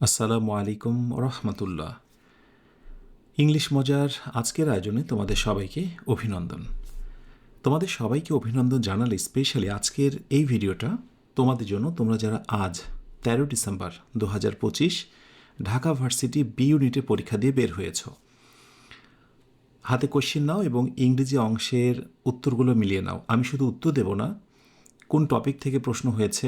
আসসালামু আলাইকুম রহমতুল্লাহ। ইংলিশ মজার আজকের আয়োজনে তোমাদের সবাইকে অভিনন্দন। তোমাদের সবাইকে অভিনন্দন জানালে স্পেশালি আজকের এই ভিডিওটা তোমাদের জন্য তোমরা যারা আজ তেরো ডিসেম্বর দু হাজার পঁচিশ ঢাকা ভার্সিটি বি ইউনিটে পরীক্ষা দিয়ে বের হয়েছ। হাতে কোশ্চেন নাও এবং ইংরেজি অংশের উত্তরগুলো মিলিয়ে নাও। আমি শুধু উত্তর দেব না, কোন টপিক থেকে প্রশ্ন হয়েছে,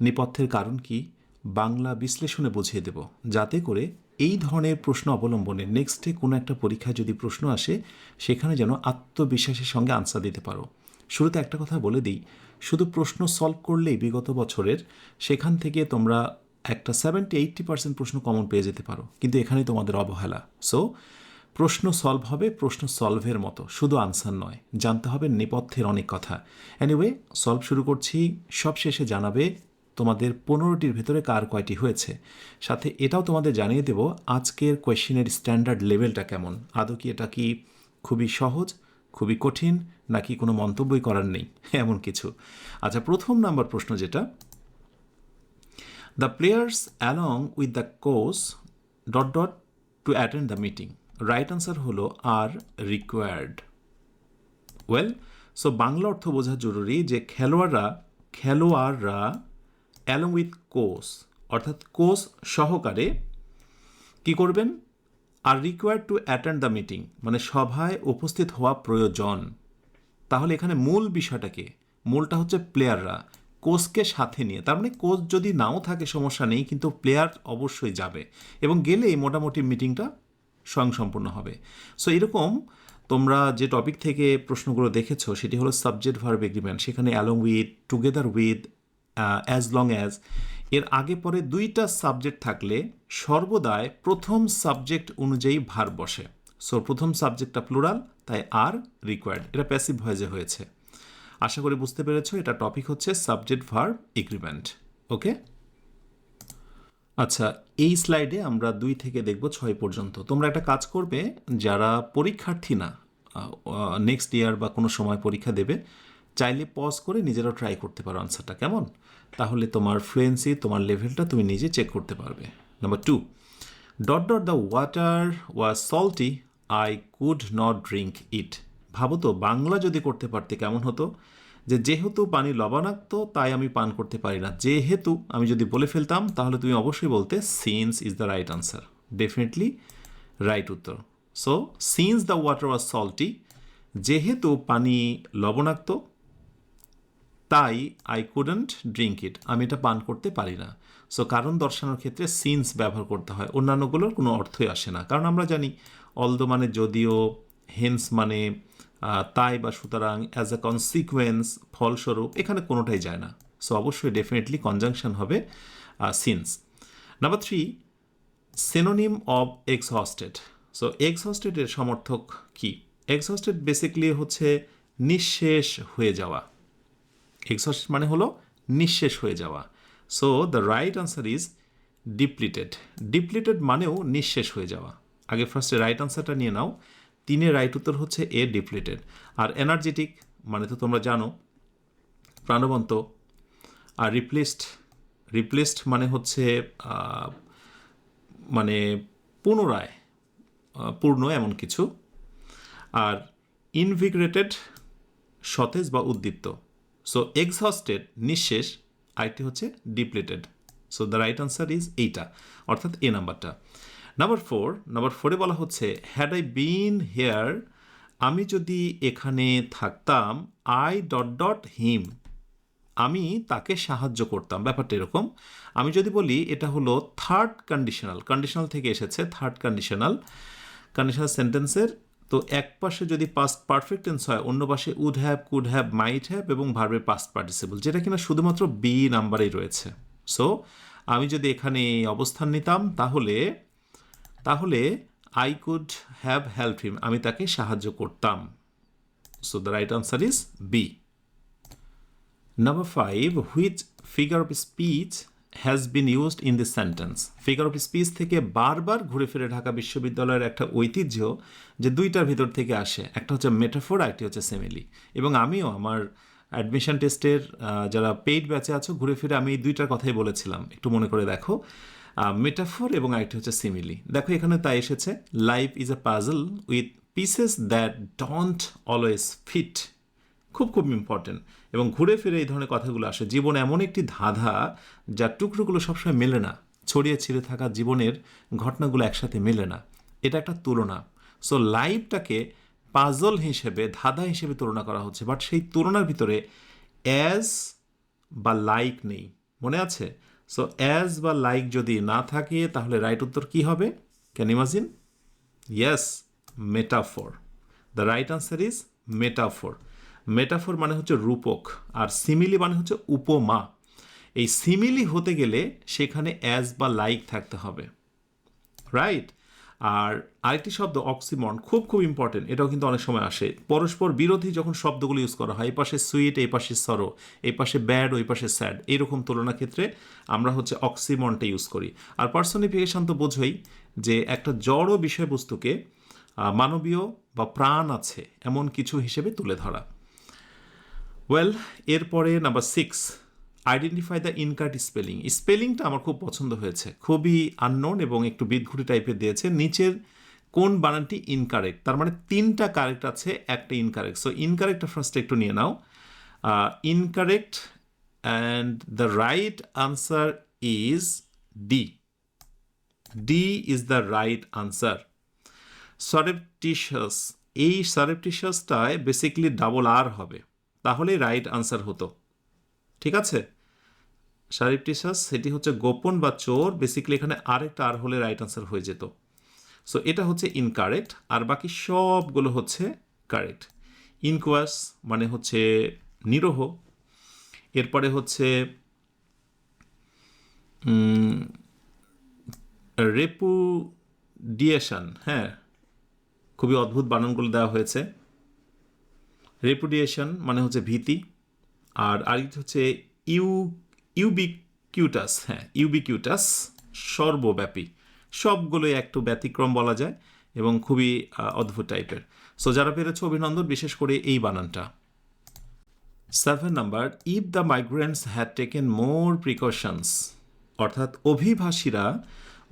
নেপথ্যের কারণ কি বাংলা বিশ্লেষণে বুঝিয়ে দেব, যাতে করে এই ধরনের প্রশ্ন অবলম্বনে নেক্সটে কোনো একটা পরীক্ষায় যদি প্রশ্ন আসে, সেখানে যেন আত্মবিশ্বাসের সঙ্গে আনসার দিতে পারো। শুরুতে একটা কথা বলে দিই, শুধু প্রশ্ন সলভ করলেই বিগত বছরের সেখান থেকে তোমরা একটা সেভেন্টি এইট্টি পার্সেন্ট প্রশ্ন কমন পেয়ে যেতে পারো, কিন্তু এখানে তোমাদের অবহেলা। সো প্রশ্ন সলভ হবে প্রশ্ন সলভের মতো, শুধু আনসার নয়, জানতে হবে নেপথ্যের অনেক কথা। এনিওয়ে সলভ শুরু করছি সব শেষে জানাবে তোমাদের পনেরোটির ভেতরে কার কয়টি হয়েছে? সাথে এটাও তোমাদের জানিয়ে দেব আজকের কোয়েশ্চেনের স্ট্যান্ডার্ড লেভেলটা কেমন। আদৌ কি এটা কি খুবই সহজ, খুবই কঠিন, নাকি কোনো মন্তব্যই করার নেই? এমন কিছু। আচ্ছা প্রথম নাম্বার প্রশ্ন যেটা the players along with the coach dot dot to attend the meeting right answer হলো are required well so Bangla অর্থ বোঝা জরুরি যে খেলোয়াড়রা খেলোয়াড়রা অ্যালং উইথ কোচ অর্থাৎ কোচ সহকারে কি করবেন? Are required to attend the meeting মানে সভায় উপস্থিত হওয়া প্রয়োজন। তাহলে এখানে মূল বিষয়টাকে, মূলটা হচ্ছে প্লেয়াররা কোচকে সাথে নিয়ে। তার মানে কোচ যদি নাও থাকে সমস্যা নেই, কিন্তু প্লেয়ার অবশ্যই যাবে। এবং গেলেই মোটামুটি মিটিংটা স্বয়ংসম্পূর্ণ হবে। সো এরকম তোমরা যে টপিক থেকে প্রশ্নগুলো দেখেছ, সেটি হলো সাবজেক্ট ভার্ব এগ্রিমেন্ট সেখানে along with together with as long as এর আগে পরে দুইটা সাবজেক্ট থাকলে সর্বদাই প্রথম সাবজেক্ট অনুযায়ী ভার বসে। সো প্রথম সাবজেক্টটা প্লুরাল তাই আর রিকোয়ার্ড এটা প্যাসিভ ভয়েজে হয়েছে। আশা করি বুঝতে পেরেছ, এটা টপিক হচ্ছে সাবজেক্ট ভার্ব এগ্রিমেন্ট ওকে আচ্ছা এই স্লাইডে আমরা দুই থেকে দেখব ছয় পর্যন্ত। তোমরা একটা কাজ করবে, যারা পরীক্ষার্থী না নেক্সট ইয়ার বা কোনো সময় পরীক্ষা দেবে চাইলে পজ করে নিজেরাও ট্রাই করতে পারো আনসারটা কেমন? তাহলে তোমার ফ্লুয়েন্সি তোমার লেভেলটা তুমি নিজে চেক করতে পারবে। Number two dot dot the water was salty I could not drink it ভাবো তো, বাংলা যদি করতে পারতে কেমন হতো? যে যেহেতু পানি লবণাক্ত, তাই আমি পান করতে পারি না। যেহেতু আমি যদি বলে ফেলতাম, তাহলে তুমি অবশ্যই বলতে since is the right answer definitely right উত্তর। So since the water was salty যেহেতু পানি লবণাক্ত তাই আই কুডেন্ট ড্রিঙ্ক ইট আমি এটা পান করতে পারি না। সো কারণ দর্শানোর ক্ষেত্রে সিন্স ব্যবহার করতে হয়। অন্যান্যগুলোর কোনো অর্থই আসে না। কারণ আমরা জানি অলদো মানে যদিও হেন্স মানে তাই বা সুতরাং অ্যাজ এ কনসিকুয়েন্স ফলস্বরূপ, এখানে কোনোটাই যায় না। সো অবশ্যই ডেফিনেটলি কনজাংশন হবে since number three synonym of exhausted so এক্সহস্টেডের সমর্থক কি? এক্সহস্টেড বেসিকলি হচ্ছে নিঃশেষ হয়ে যাওয়া। এক্সহস্টেড মানে হলো নিঃশেষ হয়ে যাওয়া। So the right answer is depleted depleted মানেও নিঃশেষ হয়ে যাওয়া। আগে ফার্স্টে রাইট আনসারটা নিয়ে নাও। তিনের রাইট উত্তর হচ্ছে এ ডিপ্লিটেড আর এনার্জেটিক মানে তো তোমরা জানো, প্রাণবন্ত। আর রিপ্লেসড রিপ্লেসড মানে হচ্ছে মানে পুনরায় পূর্ণ এমন কিছু। আর ইনভিগ্রেটেড সতেজ বা উদ্দীপ্ত। সো এক্সহস্টেড নিঃশেষ আরেকটি হচ্ছে depleted so the right answer is এইটা, অর্থাৎ এ নাম্বারটা। নাম্বার ফোর নাম্বার ফোরে বলা হচ্ছে হ্যাড আই বিন হেয়ার আমি যদি এখানে থাকতাম আই ডট ডট হিম আমি তাকে সাহায্য করতাম। ব্যাপারটা এরকম। আমি যদি বলি, এটা হলো থার্ড কন্ডিশনাল কন্ডিশনাল থেকে এসেছে থার্ড কন্ডিশনাল কন্ডিশনাল সেন্টেন্সের তো এক পাশে যদি পাস্ট পারফেক্ট টেন্স হয়, অন্য পাশে would have could have might have এবং ভার্বের পাস্ট পার্টিসিপল যেটা কিনা শুধুমাত্র বি নাম্বারেই রয়েছে। সো আমি যদি এখানে অবস্থান নিতাম, তাহলে তাহলে I could have help him আমি তাকে সাহায্য করতাম। So the right answer is B number five which figure of speech has been used in this sentence figure of speech থেকে বারবার ঘুরে ফিরে ঢাকা বিশ্ববিদ্যালয়ের একটা ঐতিহ্য যে দুইটার ভিতর থেকে আসে। একটা হচ্ছে মেটাফোর আরেকটি হচ্ছে সেমিলি এবং আমিও আমার অ্যাডমিশন টেস্টের যারা পেইড ব্যাচে আছো, ঘুরে ফিরে আমি এই দুইটার কথাই বলেছিলাম। একটু মনে করে দেখো। মেটাফোর এবং আরেকটি হচ্ছে সিমিলি দেখো, এখানে তাই এসেছে life is a puzzle with pieces that don't always fit খুব খুব ইম্পর্টেন্ট এবং ঘুরে ফিরে এই ধরনের কথাগুলো আসে। জীবন এমন একটি ধাঁধা যার টুকরোগুলো সবসময় মেলে না। ছড়িয়ে ছিঁড়ে থাকা জীবনের ঘটনাগুলো একসাথে মেলে না। এটা একটা তুলনা। সো লাইফটাকে পাজল হিসেবে, ধাঁধা হিসেবে তুলনা করা হচ্ছে। বাট সেই তুলনার ভিতরে অ্যাজ বা লাইক নেই। মনে আছে? সো অ্যাজ বা লাইক যদি না থাকে, তাহলে রাইট উত্তর কি হবে? Can imagine yes metaphor the right answer is metaphor metaphor মানে হচ্ছে রূপক, আর সিমিলি মানে হচ্ছে উপমা। এই সিমিলি হতে গেলে সেখানে অ্যাজ বা লাইক থাকতে হবে রাইট আর আরেকটি শব্দ অক্সিমন খুব খুব ইম্পর্টেন্ট এটাও কিন্তু অনেক সময় আসে। পরস্পর বিরোধী যখন শব্দগুলো ইউজ করা হয়, এই পাশে সুইট এই পাশে সরো এই পাশে ব্যাড ওই পাশে স্যাড এইরকম তুলনা ক্ষেত্রে আমরা হচ্ছে অক্সিমনটা ইউজ করি। আর পার্সনিফিকেশন তো বোঝোই যে একটা জড় বিষয়বস্তুকে মানবীয় বা প্রাণ আছে এমন কিছু হিসেবে তুলে ধরা। ওয়েল এরপরে number six identify the incorrect spelling স্পেলিংটা আমার খুব পছন্দ হয়েছে। খুবই আননোন এবং একটু বিদঘুটি টাইপের দিয়েছে। নিচের কোন বানানটি ইনকারেক্ট তার মানে তিনটা কারেক্ট আছে, একটা ইনকারেক্ট সো ইনকারেক্টটা ফার্স্ট একটু নিয়ে নাও। Incorrect and the right answer is D D is the right answer surreptitious এই সারেপটিশাসটায় বেসিক্যালি ডাবল আর হবে। তাহলেই রাইট আনসার হতো। ঠিক আছে? সারেপটিশাস সেটি হচ্ছে গোপন বা চোর বেসিক্যালি এখানে আরেকটা আর হলে রাইট আনসার হয়ে যেত। সো এটা হচ্ছে ইনকারেক্ট আর বাকি সবগুলো হচ্ছে কারেক্ট ইনকোয়াস মানে হচ্ছে নিরহ, এরপরে হচ্ছে রেপুডিয়েশন হ্যাঁ খুবই অদ্ভুত বানানগুলো দেওয়া হয়েছে। রেপুডিয়েশন মানে হচ্ছে ভীতি, আর আরেকটি হচ্ছে ইউ ইউবিকিউটাস হ্যাঁ ইউবিকিউটাস সর্বব্যাপী। সবগুলোই একটু ব্যতিক্রম বলা যায় এবং খুবই অদ্ভুত টাইপের সো যারা পেরেছে অভিনন্দন, বিশেষ করে এই বানানটা। Seven number if the migrants had taken more precautions অর্থাৎ অভিবাসীরা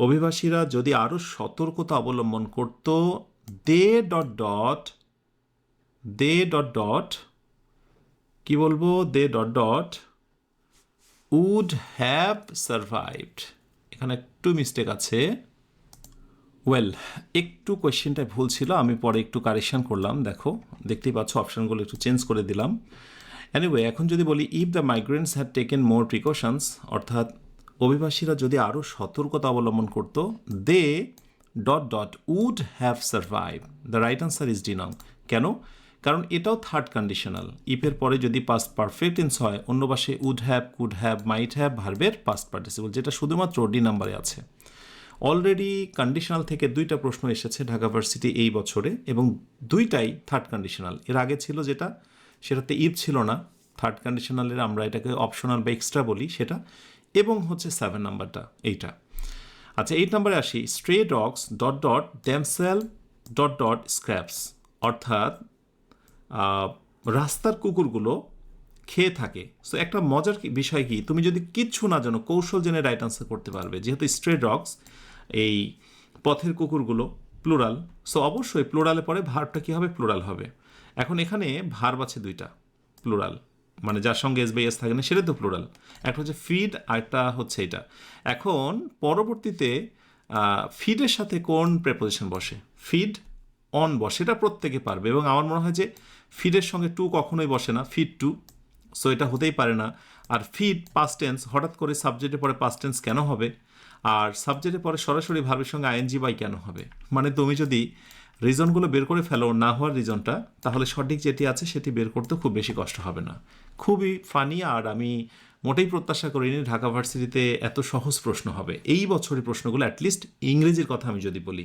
অভিবাসীরা যদি আরও সতর্কতা অবলম্বন করত they dot dot they dot dot, কি বলব? They dot dot, would have survived. এখানে একটু মিস্টেক আছে। ওয়েল, একটু কোয়েশ্চেনটা ভুল ছিল, আমি পরে একটু কারেকশন করলাম। দেখো, দেখতেই পাচ্ছ অপশানগুলো একটু চেঞ্জ করে দিলাম। অ্যানিওয়ে এখন যদি বলি if the migrants had taken more precautions অর্থাৎ অভিবাসীরা যদি আরও সতর্কতা অবলম্বন করত they dot dot would have survive the right answer is D নং কেন? কারণ এটাও থার্ড কন্ডিশনাল ইফের পরে যদি পাস্ট পারফেক্ট টেন্স হয়, অন্য পাশে would have could have might have ভার্বের পাস্ট পার্টিসিপল যেটা শুধুমাত্র ডি নাম্বারে আছে। অলরেডি কন্ডিশনাল থেকে দুইটা প্রশ্ন এসেছে ঢাকা ভার্সিটি এই বছরে, এবং দুইটাই থার্ড কন্ডিশনাল এর আগে ছিল যেটা সেটাতে ইফ ছিল না। থার্ড কন্ডিশনালের আমরা এটাকে অপশনাল বা এক্সট্রা বলি সেটা, এবং হচ্ছে সেভেন নাম্বারটা এইটা। আচ্ছা এইট নাম্বারে আসি। Stray dogs dot dot damsel dot dot scraps অর্থাৎ রাস্তার কুকুরগুলো খেয়ে থাকে। সো একটা মজার বিষয় কি? তুমি যদি কিচ্ছু না জানো, কৌশল জেনে রাইট আনসার করতে পারবে। যেহেতু স্ট্রে ডগস এই পথের কুকুরগুলো প্লুরাল সো অবশ্যই প্লুরালে পরে ভার্বটা কী হবে? প্লুরাল হবে। এখন এখানে ভার্ব আছে দুইটা প্লুরাল মানে যার সঙ্গে এস বাই এস থাকে না, সেটা তো প্লুরাল একটা হচ্ছে ফিড আরেকটা হচ্ছে এটা। এখন পরবর্তীতে ফিডের সাথে কোন প্রেপোজিশন বসে? ফিড অন বসে, এটা প্রত্যেকে পারবে। এবং আমার মনে হয় যে ফিডের সঙ্গে টু কখনোই বসে না, ফিড টু। সো এটা হতেই পারে না। আর ফিড পাস্ট টেন্স হঠাৎ করে সাবজেক্টের পরে পাস্ট টেন্স কেন হবে? আর সাবজেক্টের পরে সরাসরি ভার্বের সঙ্গে আইএনজি বাই কেন হবে? মানে তুমি যদি রিজনগুলো বের করে ফেলো না হওয়ার রিজনটা তাহলে সঠিক যেটি আছে সেটি বের করতে খুব বেশি কষ্ট হবে না। খুবই ফানি আর আমি মোটেই প্রত্যাশা করিনি ঢাকা ভার্সিটিতে এত সহজ প্রশ্ন হবে। এই বছরের প্রশ্নগুলো অ্যাটলিস্ট ইংরেজির কথা আমি যদি বলি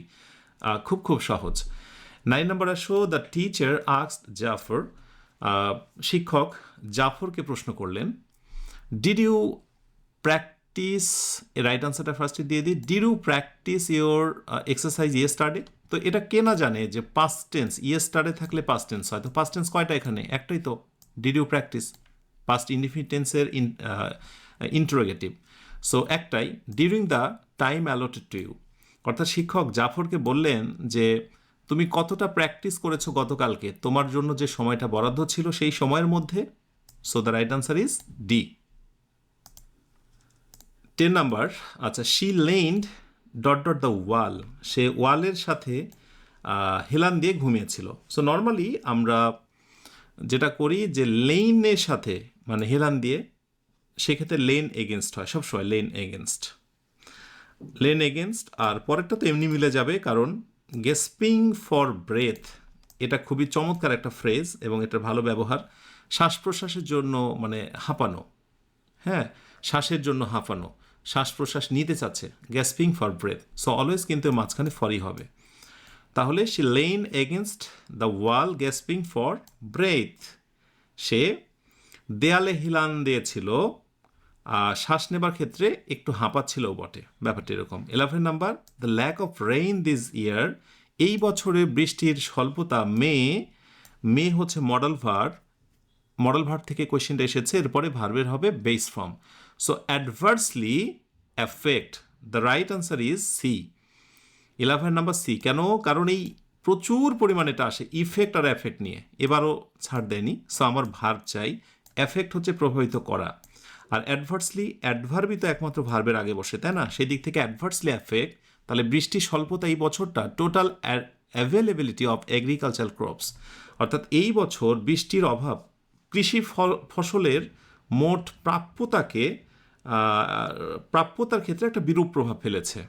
খুব খুব সহজ। নাইন নাম্বার আসো দ্য টিচার আক্সড জাফর শিক্ষক জাফরকে প্রশ্ন করলেন ডিড ইউ প্র্যাকটিস রাইট আনসারটা ফার্স্টে দিয়ে দিই did you practice your exercise yesterday তো এটা কে না জানে যে পাস্ট টেন্স ইয়ে স্টাডে থাকলে পাস্ট টেন্স হয়, তো পাস্ট টেন্স কয়টা এখানে? একটাই তো did you practice past indefinite টেন্সের ইন্টারোগেটিভ সো একটাই during the time allotted to you অর্থাৎ শিক্ষক জাফরকে বললেন যে তুমি কতটা প্র্যাকটিস করেছ গতকালকে? তোমার জন্য যে সময়টা বরাদ্দ ছিল সেই সময়ের মধ্যে? So the right answer is D ten number আচ্ছা she leaned dot dot the wall সে ওয়ালের সাথে হেলান দিয়ে ঘুমিয়েছিল। সো নর্মালি আমরা যেটা করি যে লেইনের সাথে মানে হেলান দিয়ে, সেক্ষেত্রে লেন এগেনস্ট হয়, সবসময় লেন এগেনস্ট লেন এগেনস্ট আর পরেরটা তো এমনি মিলে যাবে, কারণ গেসপিং ফর ব্রেথ, এটা খুবই চমৎকার একটা ফ্রেজ এবং এটার ভালো ব্যবহার। শ্বাস প্রশ্বাসের জন্য মানে হাঁপানো। হ্যাঁ শ্বাসের জন্য হাঁপানো। শ্বাস প্রশ্বাস নিতে চাচ্ছে gasping for breath. So always কিন্তু মাঝখানে ফরই হবে। তাহলে সে lean against the wall gasping for breath. সে দেয়ালে হিলান দিয়েছিল শ্বাস নেবার ক্ষেত্রে একটু হাঁপাচ্ছিলও বটে। ব্যাপারটা এরকম। Eleven number the lack of rain this year এই বছরে বৃষ্টির স্বল্পতা মে মে হচ্ছে মডেল ভার মডেল ভার্ব থেকে কোয়েশ্চেনটা এসেছে, এরপরে ভার্বের হবে base form so adversely affect the right answer is C eleven number C কেন? কারণ এই প্রচুর পরিমাণে এটা আসে ইফেক্ট আর এফেক্ট নিয়ে। এবারও ছাড় দেয়নি সো আমার ভার্ব চাই। এফেক্ট হচ্ছে প্রভাবিত করা। আর অ্যাডভার্সলি অ্যাডভার্বই তো একমাত্র ভার্বের আগে বসে, তাই না? সেই দিক থেকে অ্যাডভার্সলি এফেক্ট তাহলে বৃষ্টি স্বল্পতা এই বছরটা total availability of agriculture crops অর্থাৎ এই বছর বৃষ্টির অভাব, কৃষি ফল- ফসলের মোট প্রাপ্যতাকে প্রাপ্যতার ক্ষেত্রে একটা বিরূপ প্রভাব ফেলেছে।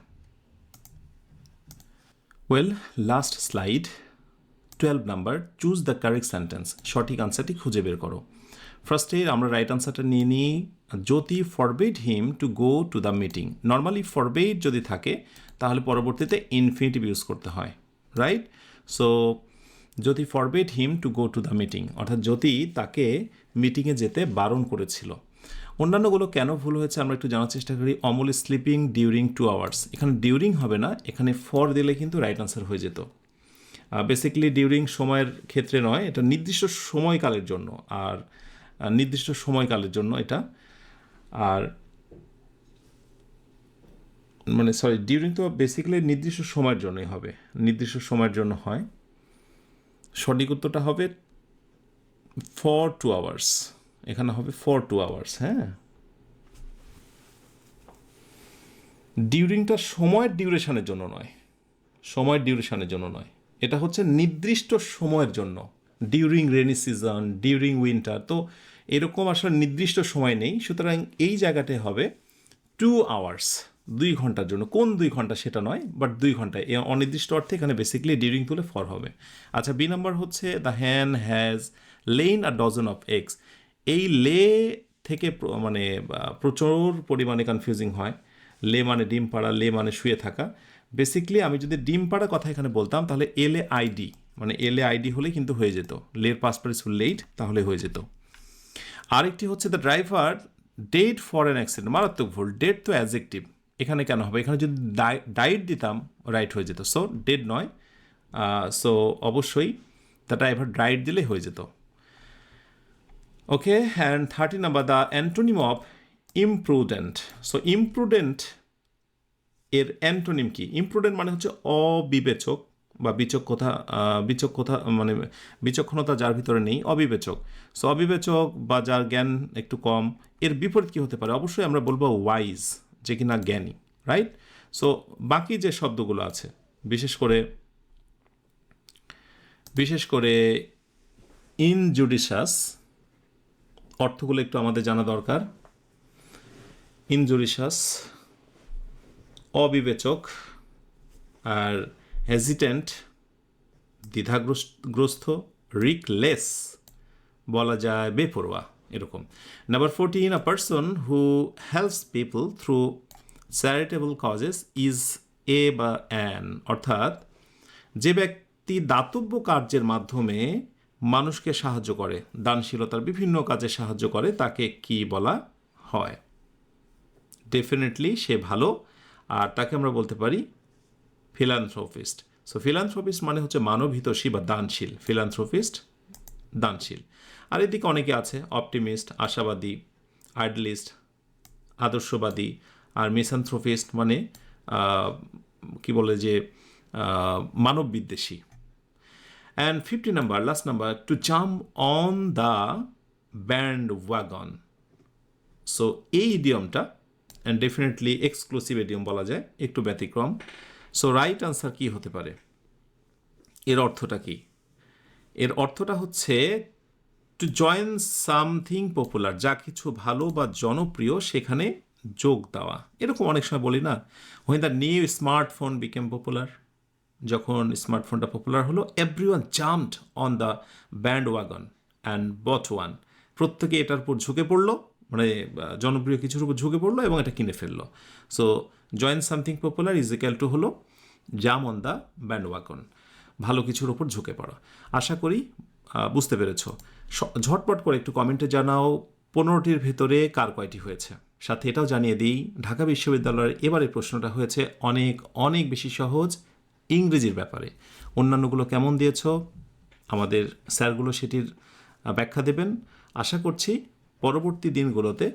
Well last slide twelve number choose the correct sentence সঠিক আনসারটি খুঁজে বের করো। ফার্স্টে আমরা রাইট আনসারটা নিয়ে নিই। Jyoti forbade him to go to the meeting normally forbade যদি থাকে, তাহলে পরবর্তীতে ইনফিনিটিভ ইউজ করতে হয় right so Jyoti forbade him to go to the meeting অর্থাৎ জ্যোতি তাকে মিটিংয়ে যেতে বারণ করেছিল। অন্যান্যগুলো কেন ভুল হয়েছে আমরা একটু জানার চেষ্টা করি। Amal sleeping during two hours এখানে ডিউরিং হবে না, এখানে ফর দিলে কিন্তু রাইট আনসার হয়ে যেত। বেসিক্যালি ডিউরিং সময়ের ক্ষেত্রে নয়, এটা নির্দিষ্ট সময়কালের জন্য। আর নির্দিষ্ট সময়কালের জন্য এটা আর মানে সরি ডিউরিং তো বেসিক্যালি নির্দিষ্ট সময়ের জন্যই হবে। নির্দিষ্ট সময়ের জন্য হয়। সঠিক উত্তরটা হবে ফর টু আওয়ার্স এখানে হবে ফর টু আওয়ার্স হ্যাঁ? ডিউরিংটা সময়ের ডিউরেশনের জন্য নয়। সময়ের ডিউরেশনের জন্য নয়। এটা হচ্ছে নির্দিষ্ট সময়ের জন্য। During rainy season during winter তো এরকম আসলে নির্দিষ্ট সময় নেই। সুতরাং এই জায়গাটায় হবে টু আওয়ার্স দুই ঘণ্টার জন্য। কোন দুই ঘণ্টা সেটা নয় বাট দুই ঘণ্টা। এ অনির্দিষ্ট অর্থে এখানে বেসিক্যালি ডিউরিং তুলে ফর হবে। আচ্ছা বি নাম্বার হচ্ছে the hen has lain a dozen of eggs এই লে থেকে মানে প্রচুর পরিমাণে কনফিউজিং হয়। লে মানে ডিম পাড়া, লে মানে শুয়ে থাকা। বেসিক্যালি আমি যদি ডিম পাড়া কথা এখানে বলতাম, তাহলে এল এ আইডি মানে এল এ আইডি হলে কিন্তু হয়ে যেত। লের পাসপারিস লেট তাহলে হয়ে যেত। আরেকটি হচ্ছে the driver dead for an accident মারাত্মক ভুল ডেট তো অ্যাজেক্টিভ এখানে কেন হবে? এখানে যদি ডাইট দিতাম রাইট হয়ে যেত। সো ডেট নয় সো অবশ্যই দ্য ড্রাইভার ডাইট দিলে হয়ে যেত। Okay and thirty number the antonym of imprudent so imprudent এর অ্যান্টোনিম কি? ইমপ্রুডেন্ট মানে হচ্ছে অবিবেচক বা বিচক্ষতা বিচক্ষতা মানে বিচক্ষণতা যার ভিতরে নেই, অবিবেচক। সো অবিবেচক বা যার জ্ঞান একটু কম, এর বিপরীত কি হতে পারে? অবশ্যই আমরা বলব ওয়াইজ যে কিনা জ্ঞানী রাইট সো বাকি যে শব্দগুলো আছে, বিশেষ করে বিশেষ করে ইনজুডিশাস অর্থগুলো একটু আমাদের জানা দরকার। ইনজুডিশাস অবিবেচক, আর হেজিটেন্ট দ্বিধাগ্রস্ত রিকলেস বলা যায়, বেপরোয়া, এরকম। Number fourteen a person who helps people through charitable causes is a বা অ্যান অর্থাৎ যে ব্যক্তি দাতব্য কার্যের মাধ্যমে মানুষকে সাহায্য করে, দানশীলতার বিভিন্ন কাজে সাহায্য করে, তাকে কি বলা হয়? ডেফিনেটলি সে ভালো, আর তাকে আমরা বলতে পারি ফিলান্থ্রোপিস্ট সো ফিলান্থ্রোপিস্ট মানে হচ্ছে মানবহিতৈষী বা দানশীল। ফিলান্থ্রোপিস্ট দানশীল। আর এদিকে অনেকে আছে অপটিমিস্ট আশাবাদী আইডলিস্ট আদর্শবাদী, আর মিসান্থ্রোপিস্ট মানে কি বলে যে মানব বিদ্বেষী and fifty number last number two jump on the bandwagon so এই ইডিয়মটা অ্যান্ড ডেফিনেটলি এক্সক্লুসিভ ইডিয়ম বলা যায়, একটু ব্যতিক্রম। সো রাইট আনসার কি হতে পারে? এর অর্থটা কি? এর অর্থটা হচ্ছে টু জয়েন সামথিং পপুলার যা কিছু ভালো বা জনপ্রিয় সেখানে যোগ দেওয়া। এরকম অনেক সময় বলি না when the new smartphone became popular যখন স্মার্টফোনটা পপুলার হলো everyone jumped on the bandwagon and bought one প্রত্যেকে এটার উপর ঝুঁকে পড়ল মানে জনপ্রিয় কিছুর উপর ঝুঁকে পড়ল এবং এটা কিনে ফেলল। So join something popular is equal to হলো jump on the bandwagon ভালো কিছুর ওপর ঝুঁকে পড়া। আশা করি বুঝতে পেরেছ। ঝটপট করে একটু কমেন্টে জানাও পনেরোটির ভেতরে কার কয়টি হয়েছে। সাথে এটাও জানিয়ে দিই, ঢাকা বিশ্ববিদ্যালয়ের এবারে প্রশ্নটা হয়েছে অনেক অনেক বেশি সহজ ইংরেজির ব্যাপারে। অন্যান্যগুলো কেমন দিয়েছ? আমাদের স্যারগুলো সেটির ব্যাখ্যা দেবেন। আশা করছি পরবর্তী দিনগুলোতে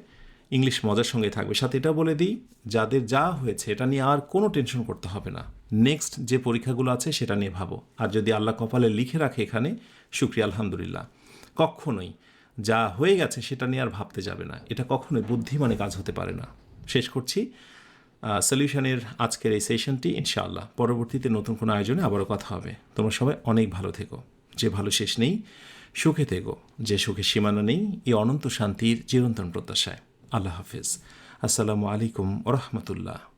ইংলিশ মজার সঙ্গে থাকবে। সাথে এটা বলে দিই, যাদের যা হয়েছে, এটা নিয়ে আর কোনো টেনশন করতে হবে না। নেক্সট যে পরীক্ষাগুলো আছে, সেটা নিয়ে ভাবো। আর যদি আল্লাহ কপালে লিখে রাখে এখানে, শুক্রিয়া, আলহামদুলিল্লাহ। কখনোই যা হয়ে গেছে, সেটা নিয়ে আর ভাবতে যাবে না। এটা কখনোই বুদ্ধিমানে কাজ হতে পারে না। শেষ করছি। সলিউশনের আজকের এই সেশনটি ইনশাআল্লাহ। পরবর্তীতে নতুন কোনো আয়োজনে আবারও কথা হবে। তোমরা সবাই অনেক ভালো থেকো। যে ভালো শেষ নেই সুখে থেকো। যে সুখে সীমানা নেই এই অনন্ত শান্তির চিরন্তন প্রত্যাশায়। আল্লাহ হাফিজ। আসসালামু আলাইকুম ওরহমতুল্লাহ